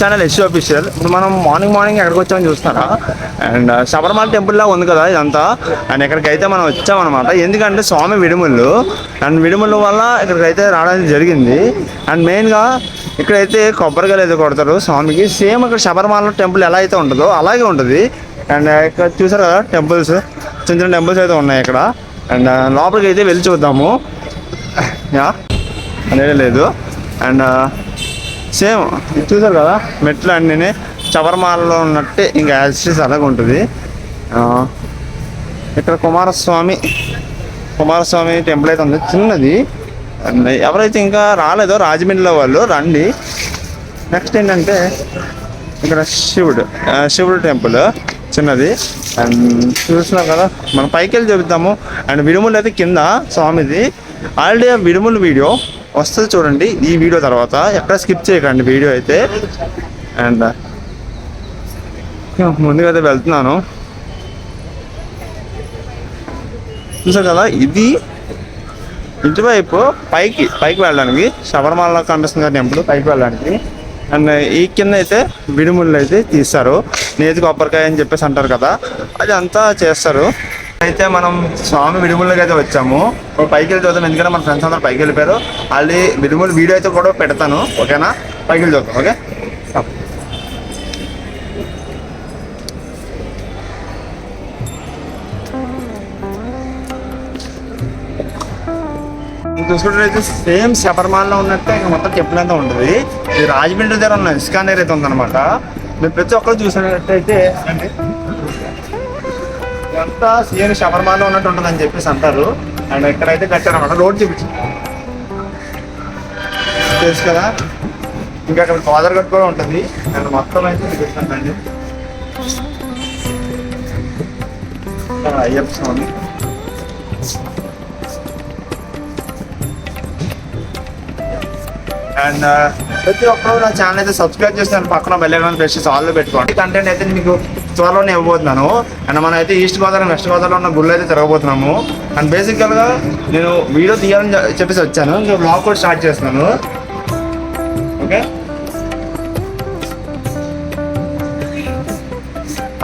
Channel yes official. ఇప్పుడు మనం morning morning ఎక్కడికి వచ్చామని చూస్తారా అండ్ శబరిమల టెంపుల్లా ఉంది కదా ఇదంతా. అండ్ ఇక్కడికైతే మనం వచ్చామన్నమాట ఎందుకంటే స్వామి విడుములు. అండ్ విడుముల వల్ల ఇక్కడికైతే రావడానికి జరిగింది. అండ్ మెయిన్గా ఇక్కడైతే కొబ్బరికాయలు అయితే కొడతారు స్వామికి. సేమ్ ఇక్కడ శబరిమల టెంపుల్ ఎలా అయితే ఉంటుందో అలాగే ఉంటుంది. అండ్ ఇక్కడ చూసారు కదా టెంపుల్స్? చిన్న చిన్న టెంపుల్స్ అయితే ఉన్నాయి ఇక్కడ. అండ్ లోపలికి అయితే వెళ్ళి చూద్దాము. యా అనేది లేదు. And same. చూసారు కదా? మెట్లు అన్నీ చవర్మాలలో ఉన్నట్టే ఇంకా యాక్సిస్ అలాగే ఉంటుంది. ఇక్కడ కుమారస్వామి కుమారస్వామి టెంపుల్ అయితే ఉంది. చిన్నది. ఎవరైతే ఇంకా రాలేదో రాజమండ్రిలో వాళ్ళు రండి. నెక్స్ట్ ఏంటంటే ఇక్కడ శివుడు శివుడు టెంపుల్ చిన్నది. అండ్ చూసినాం కదా మనం పైకి వెళ్ళి చూపిద్దాము. అండ్ విడుములు అయితే కింద స్వామిది. ఆల్రెడీ విడుములు వీడియో వస్తుంది చూడండి ఈ వీడియో తర్వాత. ఎక్కడ స్కిప్ చేయకండి వీడియో అయితే. అండ్ ముందుగా అయితే వెళ్తున్నాను. చూసారు కదా ఇది ఇటువైపు పైకి పైకి వెళ్ళడానికి శబరిమల కనిపిస్తుంది కదా టెంపుల్ పైకి వెళ్ళడానికి. అండ్ ఈ కింద అయితే విడుముళ్ళు అయితే తీస్తారు. నేతి కొబ్బరికాయ అని చెప్పేసి అంటారు కదా అది అంతా చేస్తారు. అయితే మనం స్వామి విడుమలకి అయితే వచ్చాము. ఇప్పుడు పైకి వెళ్ళి చూద్దాం ఎందుకంటే మన ఫ్రెండ్స్ అందరూ పైకి వెళ్ళిపోయారు. మళ్ళీ విడుమల వీడియో అయితే కూడా పెడతాను ఓకేనా? పైకి వెళ్ళి చూద్దాం ఓకే? చూసుకుంటే సేమ్ శబరిమాలలో ఉన్నట్టే ఇంకా మొత్తం టెంపుల్ అంతా ఉంటుంది ఇది రాజమండ్రి దగ్గర ఉన్న ఇస్కాన్ దగ్గర అయితే ఉందన్నమాట. మీరు ప్రతి ఒక్కరు చూసినట్టయితే అంటే ఇదంతా సీఎం శబరిమాలలో ఉన్నట్టు ఉంటుంది అని చెప్పేసి అంటారు. అండ్ ఎక్కడైతే కట్టారన్నమాట రోడ్ చూపించు. తెలుసు కదా? ఇంకా అక్కడ ఫాదర్ గట్ కూడా ఉంటుంది. అండ్ మొత్తం అయితే చూపిస్తానండి అయ్యప్ప స్వామి. అండ్ ప్రతి ఒక్కరు నా ఛానల్ అయితే సబ్స్క్రైబ్ చేస్తాను పక్కన బెల్లైకాన్ ప్రెస్ చేసి ఆల్లో పెట్టుకోండి. కంటెంట్ అయితే మీకు త్వరలోనే ఇవ్వబోతున్నాను. అండ్ మనం అయితే ఈస్ట్ గోదావరి వెస్ట్ గోదావరిలో ఉన్న గుళ్ళు అయితే తిరగబోతున్నాము. అండ్ బేసికల్గా నేను వీడియో తీయాలని చెప్పేసి వచ్చాను. ఇంకా బ్లాగ్ కూడా స్టార్ట్ చేస్తున్నాను. ఓకే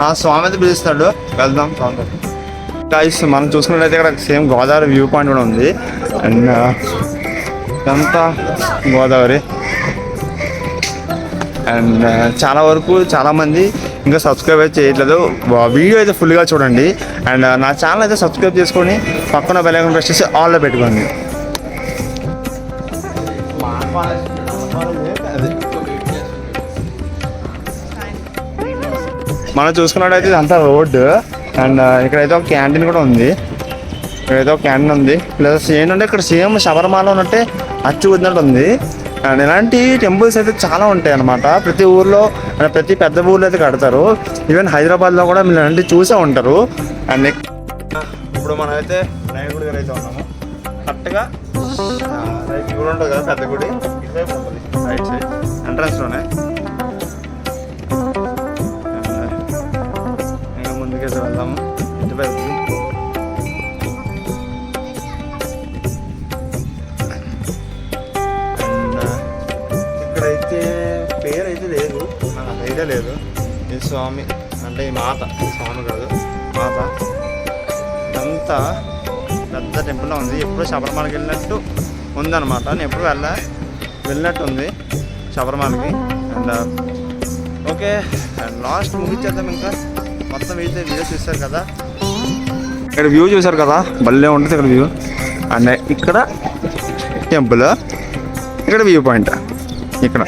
ఆ స్వామి అయితే పిలుస్తాడు వెళ్దాం స్వామి టైస్ మనం చూసుకున్నట్లయితే ఇక్కడ సేమ్ గోదావరి వ్యూ పాయింట్ కూడా ఉంది. అండ్ ఇదంతా గోదావరి. అండ్ చాలా వరకు చాలామంది ఇంకా సబ్స్క్రైబ్ అయితే చేయట్లేదు. వీడియో అయితే ఫుల్గా చూడండి. అండ్ నా ఛానల్ అయితే సబ్స్క్రైబ్ చేసుకొని పక్కన బెల్ ప్రెస్ చేసి ఆల్లో పెట్టుకోండి. మనం చూసుకున్నట్టయితే ఇదంతా రోడ్డు అండ్ ఇక్కడైతే ఒక క్యాంటీన్ కూడా ఉంది. ఇక్కడైతే ఒక క్యాంటీన్ ఉంది. ప్లస్ ఏంటంటే ఇక్కడ సేమ్ శబరిమాల ఉన్నట్టే అచ్చు వదినట్టు ఉంది అండ్ ఇలాంటి టెంపుల్స్ అయితే చాలా ఉంటాయి అన్నమాట ప్రతి ఊర్లో ప్రతి పెద్ద ఊర్లో అయితే కడతారు. ఈవెన్ హైదరాబాద్లో కూడా మీరు ఇలాంటివి చూసే ఉంటారు. అండ్ నెక్స్ట్ ఇప్పుడు మనం అయితే రైట్ గుడి దగ్గర అయితే ఉన్నాము. కరెక్ట్గా రైట్ గుడి ఉంటుంది కదా పెద్ద గుడి? ఇటువైపు ఉంటుంది రైట్ సైడ్ ఎంట్రన్స్లోనే ఇంకా ముందుకైతే వెళ్దాము. ఇటువైపు. ఐడియా లేదు. ఈ స్వామి అంటే ఈ మాత స్వామి కాదు మాత. ఇదంతా పెద్ద టెంపుల్లో ఉంది. ఎప్పుడు శబరిమలకి వెళ్ళినట్టు ఉందన్నమాట. నేను ఎప్పుడు వెళ్ళా వెళ్ళినట్టు ఉంది శబరిమలకి. అండ్ ఓకే అండ్ లాస్ట్ ముగించేద్దాం ఇంకా. మొత్తం అయితే వీడియో చూస్తారు కదా. ఇక్కడ వ్యూ చూసారు కదా? భలే ఉంటుంది ఇక్కడ వ్యూ అండ్ ఇక్కడ టెంపుల్ ఇక్కడ వ్యూ పాయింట్ ఇక్కడ.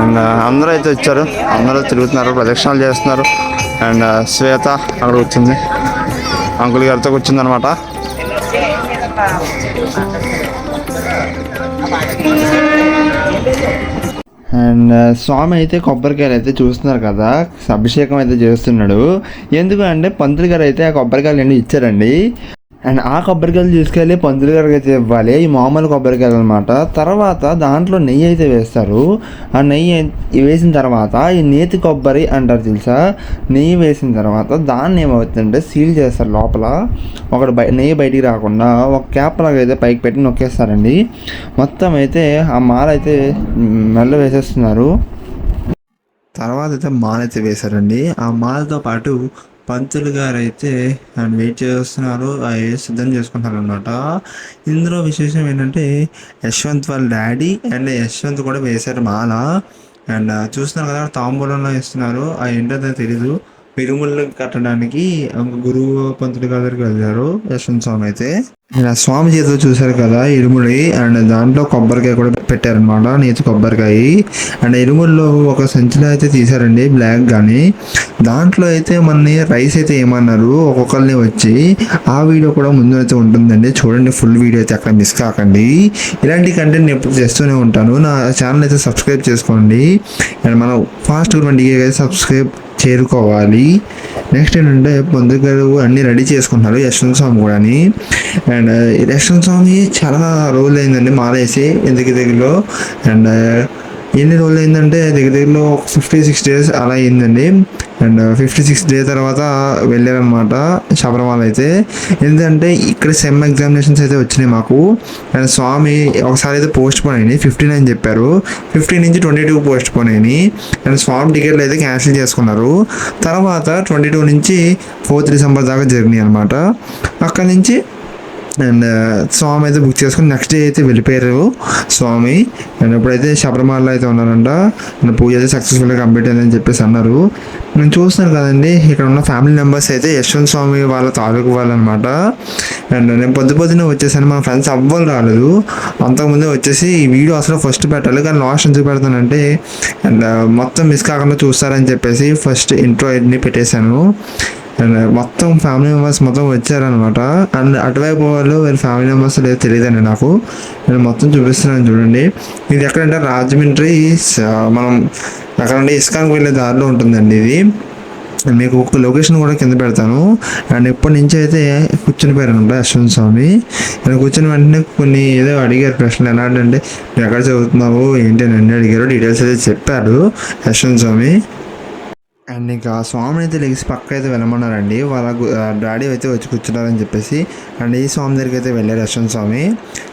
అండ్ అందరూ అయితే వచ్చారు. అందరూ తిరుగుతున్నారు ప్రదక్షిణాలు చేస్తున్నారు. అండ్ శ్వేత అక్కడ వచ్చింది అంకుల్ గారితో కూర్చుంది అనమాట అండ్ స్వామి అయితే కొబ్బరికాయలు అయితే చూస్తున్నారు కదా. అభిషేకం అయితే చేస్తున్నాడు. ఎందుకు అంటే పంతులు గారు అయితే ఆ కొబ్బరికాయలు అన్ని ఇచ్చారండి. అండ్ ఆ కొబ్బరికాయలు తీసుకెళ్ళి పంతులు గారికి అయితే ఇవ్వాలి. ఈ మామూలు కొబ్బరికాయలు అనమాట తర్వాత దాంట్లో నెయ్యి అయితే వేస్తారు. ఆ నెయ్యి వేసిన తర్వాత ఈ నేతి కొబ్బరి అంటారు తెలుసా? నెయ్యి వేసిన తర్వాత దాన్ని ఏమవుతుందంటే సీల్ చేస్తారు లోపల. ఒకటి బయ నెయ్యి బయటికి రాకుండా ఒక క్యాప్ లాగా అయితే పైకి పెట్టి నొక్కేస్తారండి. మొత్తం అయితే ఆ మాల అయితే మెల్ల వేసేస్తున్నారు. తర్వాత అయితే మాల అయితే వేశారండి. ఆ మాలతో పాటు పంతులు గారు అయితే ఆయన వెయిట్ చేస్తున్నారు అవి సిద్ధం చేసుకుంటున్నారు అనమాట ఇందులో విశేషం ఏంటంటే యశ్వంత్ వాళ్ళ డాడీ అండ్ యశ్వంత్ కూడా వేశారు మాల. అండ్ చూస్తున్నారు కదా తాంబూలంలో ఇస్తున్నారు ఆ ఏంటో తెలీదు. పిరుముళ్ళు కట్టడానికి గురువు పంతులు గారి దగ్గరికి వెళ్ళారు యశ్వంత్ స్వామి అయితే. ఇలా స్వామి చేతిలో చూశారు కదా ఇరుముడి అండ్ దాంట్లో కొబ్బరికాయ కూడా పెట్టారనమాట నేతి కొబ్బరికాయ. అండ్ ఇరుముల్లో ఒక సంచిలో అయితే తీశారండి బ్లాక్ కానీ దాంట్లో అయితే మనని రైస్ అయితే ఏమన్నారు ఒక్కొక్కరిని వచ్చి ఆ వీడియో కూడా ముందు అయితే ఉంటుందండి. చూడండి ఫుల్ వీడియో అయితే అక్కడ మిస్ కాకండి. ఇలాంటి కంటెంట్ నేను ఎప్పుడు చేస్తూనే ఉంటాను. నా ఛానల్ అయితే సబ్స్క్రైబ్ చేసుకోండి. అండ్ మనం ఫాస్ట్ ట్వంటీ సబ్స్క్రైబ్ చేరుకోవాలి. నెక్స్ట్ ఏంటంటే పొందు గారు అన్ని రెడీ చేసుకుంటున్నారు యశ్వంత్ స్వామి కూడా అండ్ uh, యశ్వంత్ స్వామి చాలా రోజులు అయిందండి మాలేసి ఎందుకు దగ్గరలో. అండ్ uh, ఎన్ని రోజులు అయిందంటే దగ్గర దగ్గరలో ఫిఫ్టీ సిక్స్ డేస్ అలా అయిందండి. అండ్ ఫిఫ్టీ సిక్స్ డే తర్వాత వెళ్ళారనమాట శబరిమల అయితే. ఎందుకంటే ఇక్కడ సెమ్ ఎగ్జామినేషన్స్ అయితే వచ్చినాయి మాకు. అండ్ స్వామి ఒకసారి అయితే పోస్ట్ పోన్ అయినాయి. ఫిఫ్టీ నైన్ చెప్పారు. ఫిఫ్టీ నుంచి ట్వంటీ టూ పోస్ట్ పోన్ అయినాయి. అండ్ స్వామి టికెట్లు అయితే క్యాన్సిల్ చేసుకున్నారు. తర్వాత ట్వంటీ టూ నుంచి ఫోర్త్ డిసెంబర్ దాకా జరిగినాయి అనమాట అక్కడ నుంచి అండ్ స్వామి అయితే బుక్ చేసుకుని నెక్స్ట్ డే అయితే వెళ్ళిపోయారు. స్వామి అండ్ ఇప్పుడైతే శబరిమలలో అయితే ఉన్నారంట అండ్ పూజ అయితే సక్సెస్ఫుల్గా కంప్లీట్ అయిందని చెప్పేసి అన్నారు. నేను చూస్తున్నాను కదండి ఇక్కడ ఉన్న ఫ్యామిలీ మెంబర్స్ అయితే యశ్వంత్ స్వామి వాళ్ళ తాలూకు వాళ్ళు అనమాట అండ్ నేను పొద్దు పొద్దునే వచ్చేసాను మా ఫ్రెండ్స్ అవ్వలు రాలేదు. అంతకుముందే వచ్చేసి ఈ వీడియో అసలు ఫస్ట్ పెట్టాలి కానీ లాస్ట్ ఎందుకు పెడతానంటే అండ్ మొత్తం మిస్ కాకుండా చూస్తారని చెప్పేసి ఫస్ట్ ఇంట్రో అన్ని పెట్టేశాను. మొత్తం ఫ్యామిలీ మెంబర్స్ మొత్తం వచ్చారనమాట అండ్ అటువైపు వాళ్ళు వీళ్ళ ఫ్యామిలీ మెంబర్స్ లేదు తెలియదండి నాకు. నేను మొత్తం చూపిస్తున్నాను చూడండి. ఇది ఎక్కడంటే రాజమండ్రి మనం అక్కడ నుండి ఇస్కాన్కి వెళ్ళే దారిలో ఉంటుందండి ఇది. మీకు ఒక లొకేషన్ కూడా కింద పెడతాను. అండ్ ఎప్పటి నుంచి అయితే కూర్చుని పోయారనమాట యశ్వంత్ స్వామి. నేను కూర్చుని వెంటనే కొన్ని ఏదో అడిగారు ప్రశ్నలు. ఎలా అంటే ఎక్కడ చదువుతున్నావు? ఏంటి? అని అడిగారు. డీటెయిల్స్ అయితే చెప్పారు యశ్వంత్ స్వామి. అండ్ ఇంకా స్వామిని అయితే లెగిసి పక్క అయితే వెళ్ళమన్నారండి. వాళ్ళ డాడీ అయితే వచ్చి కూర్చున్నారని చెప్పేసి. అండ్ ఈ స్వామి దగ్గరికి అయితే వెళ్ళారు యశ్వంత్ స్వామి.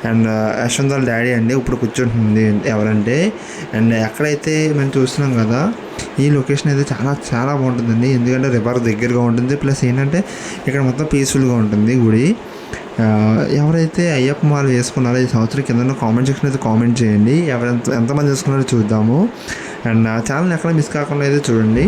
అండ్ యశ్వంత్ వాళ్ళ డాడీ అండి ఇప్పుడు కూర్చుంటుంది ఎవరంటే. అండ్ ఎక్కడైతే మేము చూస్తున్నాం కదా ఈ లొకేషన్ అయితే చాలా చాలా బాగుంటుందండి. ఎందుకంటే రివర్ దగ్గరగా ఉంటుంది. ప్లస్ ఏంటంటే ఇక్కడ మొత్తం పీస్ఫుల్గా ఉంటుంది గుడి. ఎవరైతే అయ్యప్ప మాలు వేసుకున్నారో ఈ సంవత్సరం కింద కామెంట్ సెక్షన్ అయితే కామెంట్ చేయండి. ఎవరెంత ఎంతమంది వేసుకున్నారో చూద్దాము. అండ్ నా ఛానల్ ఎక్కడ మిస్ కాకుండా అయితే చూడండి.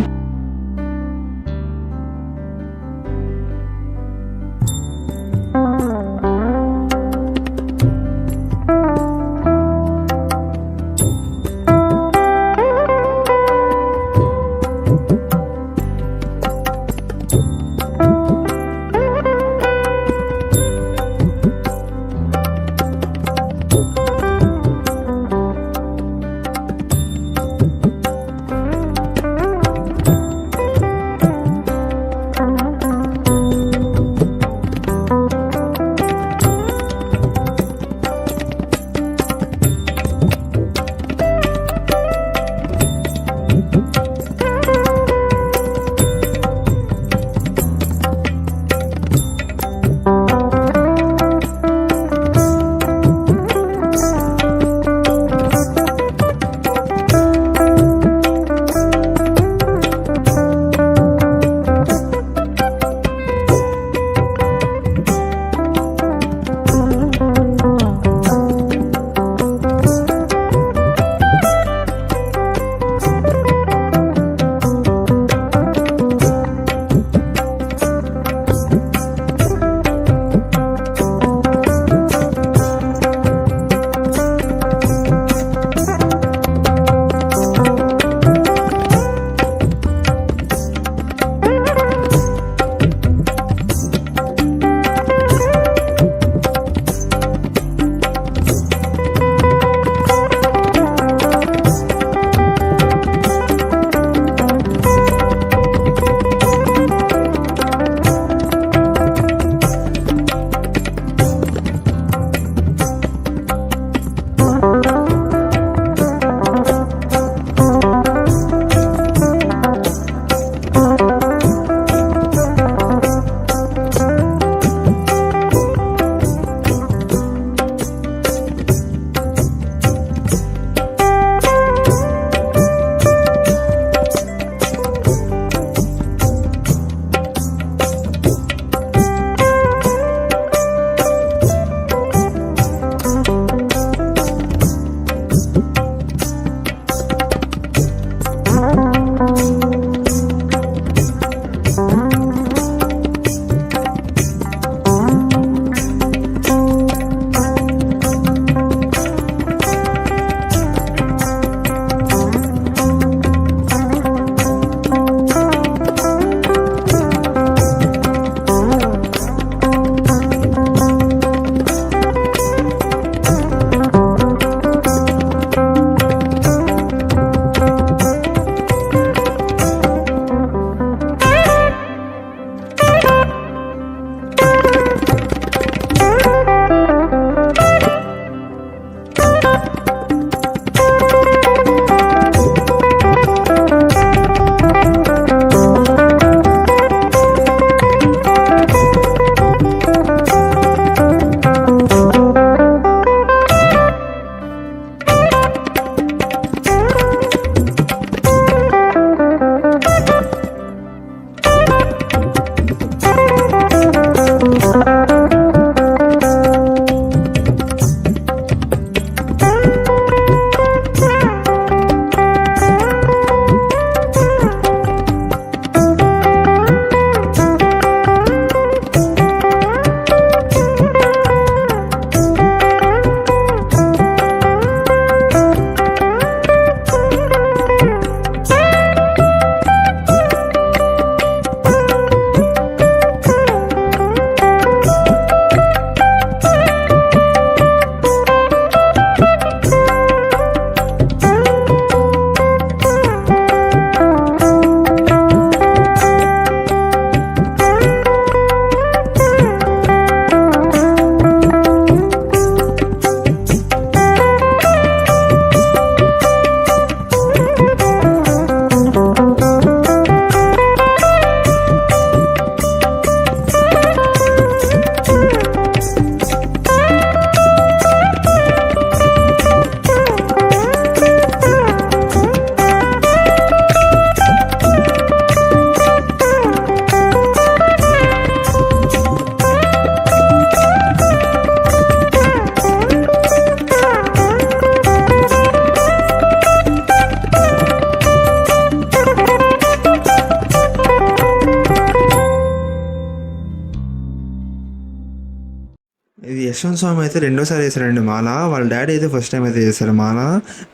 ఇది యశ్వంత్ స్వామి అయితే రెండోసారి వేసారండి మాల. వాళ్ళ డాడీ అయితే ఫస్ట్ టైం అయితే చేశారు మాల.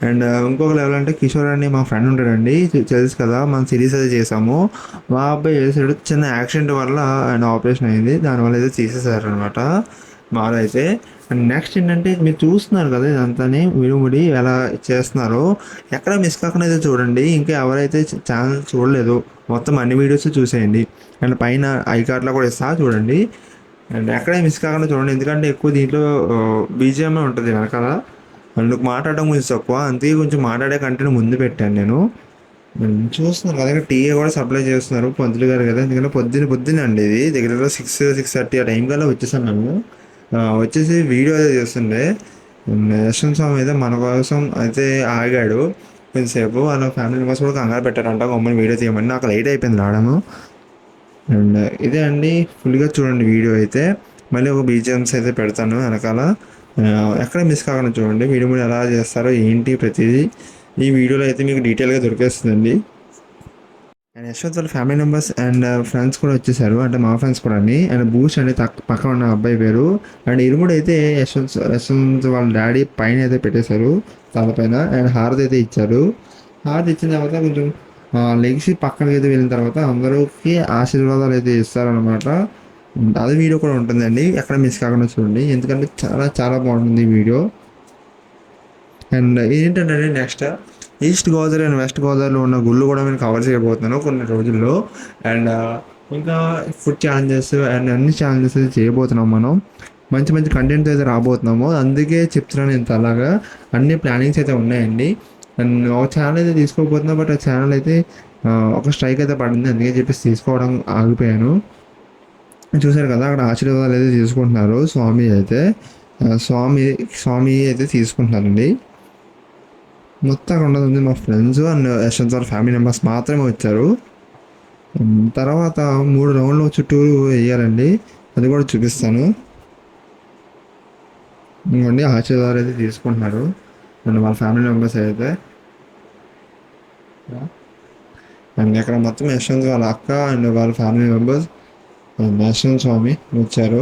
అండ్ ఇంకొక లెవెల్ అంటే కిషోర్ అని మా ఫ్రెండ్ ఉంటాడండి. తెలుసు కదా మనం సిరీస్ అయితే చేసాము మా అబ్బాయి వేసాడు చిన్న యాక్సిడెంట్ వల్ల ఆయన ఆపరేషన్ అయింది. దానివల్ల అయితే తీసేశారు అనమాట మాల అయితే. అండ్ నెక్స్ట్ ఏంటంటే మీరు చూస్తున్నారు కదా ఇదంతాని విడిముడి ఎలా చేస్తున్నారో. ఎక్కడ మిస్ కాకుండా అయితే చూడండి. ఇంకా ఎవరైతే ఛానల్ చూడలేదు మొత్తం అన్ని వీడియోస్ చూసేయండి. అండ్ పైన ఐ కార్డ్లో కూడా ఇస్తా చూడండి. అండ్ ఎక్కడే మిస్ కాకుండా చూడండి. ఎందుకంటే ఎక్కువ దీంట్లో బీజిఎంఏ ఉంటుంది వెనకాల. అందుకు మాట్లాడడం కొంచెం తక్కువ. అందుకే కొంచెం మాట్లాడే కంటెంట్ ముందు పెట్టాను నేను. చూస్తున్నారు కదా టీఏ కూడా సప్లై చేస్తున్నారు పంతులు గారు కదా. ఎందుకంటే పొద్దున్న పొద్దున్న అండి ఇది. దగ్గర సిక్స్ సిక్స్ థర్టీ ఆ టైం కల్లా వచ్చేసాను మేము వచ్చేసి వీడియో అయితే చేస్తుండే. యశ్వంత్ స్వామి అయితే మన కోసం అయితే ఆగాడు. కొంచెంసేపు వాళ్ళ ఫ్యామిలీ మెంబర్స్ కూడా కంగారు పెట్టారంట. గమ్మని వీడియో తీయమని. నాకు లేట్ అయిపోయింది రావడము. అండ్ ఇదే అండి ఫుల్గా చూడండి వీడియో అయితే. మళ్ళీ ఒక బీజిఎమ్స్ అయితే పెడతాను వెనకాల. ఎక్కడ మిస్ కాకుండా చూడండి వీడియో మీరు ఎలా చేస్తారో ఏంటి ప్రతిదీ. ఈ వీడియోలో అయితే మీకు డీటెయిల్గా దొరికేస్తుందండి. అండ్ యశ్వంత్ వాళ్ళ ఫ్యామిలీ మెంబర్స్ అండ్ ఫ్రెండ్స్ కూడా వచ్చేసారు. అంటే మా ఫ్రెండ్స్ కూడా అండి. అండ్ బూష్ అండి తక్- పక్కన ఉన్న అబ్బాయి పేరు. అండ్ ఇరుముడు అయితే యశ్వంత్ యశ్వంత్ వాళ్ళ డాడీ పైన అయితే పెట్టేశారు తలపైన అండ్ హారతి అయితే ఇచ్చారు. హారతి ఇచ్చిన తర్వాత కొంచెం లెగిసి పక్కనకి అయితే వెళ్ళిన తర్వాత అందరికి ఆశీర్వాదాలు అయితే ఇస్తారనమాట అది వీడియో కూడా ఉంటుందండి. ఎక్కడ మిస్ కాకుండా చూడండి. ఎందుకంటే చాలా చాలా బాగుంటుంది ఈ వీడియో. అండ్ ఏంటంటే next east Godavari and west గోదావరిలో ఉన్న గుళ్ళు కూడా నేను కవర్ చేయబోతున్నాను కొన్ని రోజుల్లో. అండ్ ఇంకా ఫుడ్ ఛాలెంజెస్ అండ్ అన్ని ఛాలెంజెస్ అయితే చేయబోతున్నాం మనం. మంచి మంచి కంటెంట్ అయితే రాబోతున్నాము. అందుకే చెప్తున్నాను ఇంత అలాగా అన్ని ప్లానింగ్స్ అయితే ఉన్నాయండి. అండ్ ఒక ఛానల్ అయితే తీసుకోకపోతున్నా బట్ ఆ ఛానల్ అయితే ఒక స్ట్రైక్ అయితే పడింది. అందుకే చెప్పేసి తీసుకోవడం ఆగిపోయాను. చూసారు కదా అక్కడ ఆశీర్వాదాలు అయితే తీసుకుంటున్నారు స్వామి అయితే. స్వామి స్వామి అయితే తీసుకుంటున్నారండి. మొత్తం అక్కడ ఉన్నది మా ఫ్రెండ్స్ అండ్ యశ్వంత్ వాళ్ళ ఫ్యామిలీ మెంబర్స్ మాత్రమే వచ్చారు. తర్వాత మూడు రౌండ్లు చుట్టూరు వేయాలండి. అది కూడా చూపిస్తాను. ఇంకోండి ఆశీర్వాదాలు అయితే తీసుకుంటున్నారు. అండ్ వాళ్ళ ఫ్యామిలీ మెంబర్స్ అయితే. అండ్ ఇక్కడ మొత్తం యశ్వంత్ వాళ్ళ అక్క అండ్ వాళ్ళ family members and Yashwanth Swamy వచ్చారు.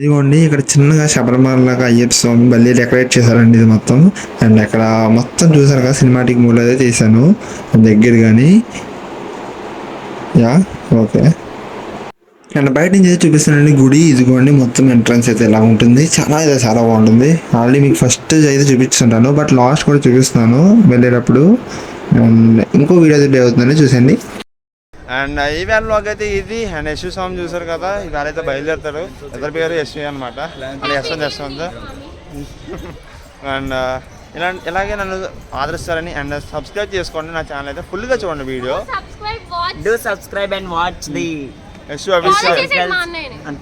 ఇదిగోండి ఇక్కడ చిన్నగా శబరిమల లాగా అయ్యప్ప స్వామి బల్లి డెకరేట్ చేశారండి ఇది మొత్తం. అండ్ ఇక్కడ మొత్తం చూసారు కదా సినిమాటిక్ మూడ్ అయితే తీసాను దగ్గర కానీ. Yeah okay. అండ్ బయట నుంచి అయితే చూపిస్తానండి గుడి. ఇదిగోండి మొత్తం ఎంట్రన్స్ అయితే ఎలా ఉంటుంది. చాలా అయితే చాలా బాగుంటుంది. ఆల్రెడీ మీకు ఫస్ట్ అయితే చూపిస్తుంటాను బట్ లాస్ట్ కూడా చూపిస్తున్నాను వెళ్ళేటప్పుడు. అండ్ ఇంకో వీడియో అయితే అవుతుందని చూసండి అండ్ ఈ వ్యాన్లోకి అయితే ఇది అండ్ యశ్వ స్వామి చూసారు కదా ఇవాళ అయితే బయలుదేరుతారు. ఇద్దరు పేరు యశ్వి అనమాట యశ్వంత్ యశ్వంత్ అండ్ ఇలా ఇలాగే నన్ను ఆదరిస్తారని అండ్ సబ్స్క్రైబ్ చేసుకోండి నా ఛానల్ అయితే ఫుల్గా చూడండి video. Subscribe watch. Do subscribe and watch the యశ్వ అంతే.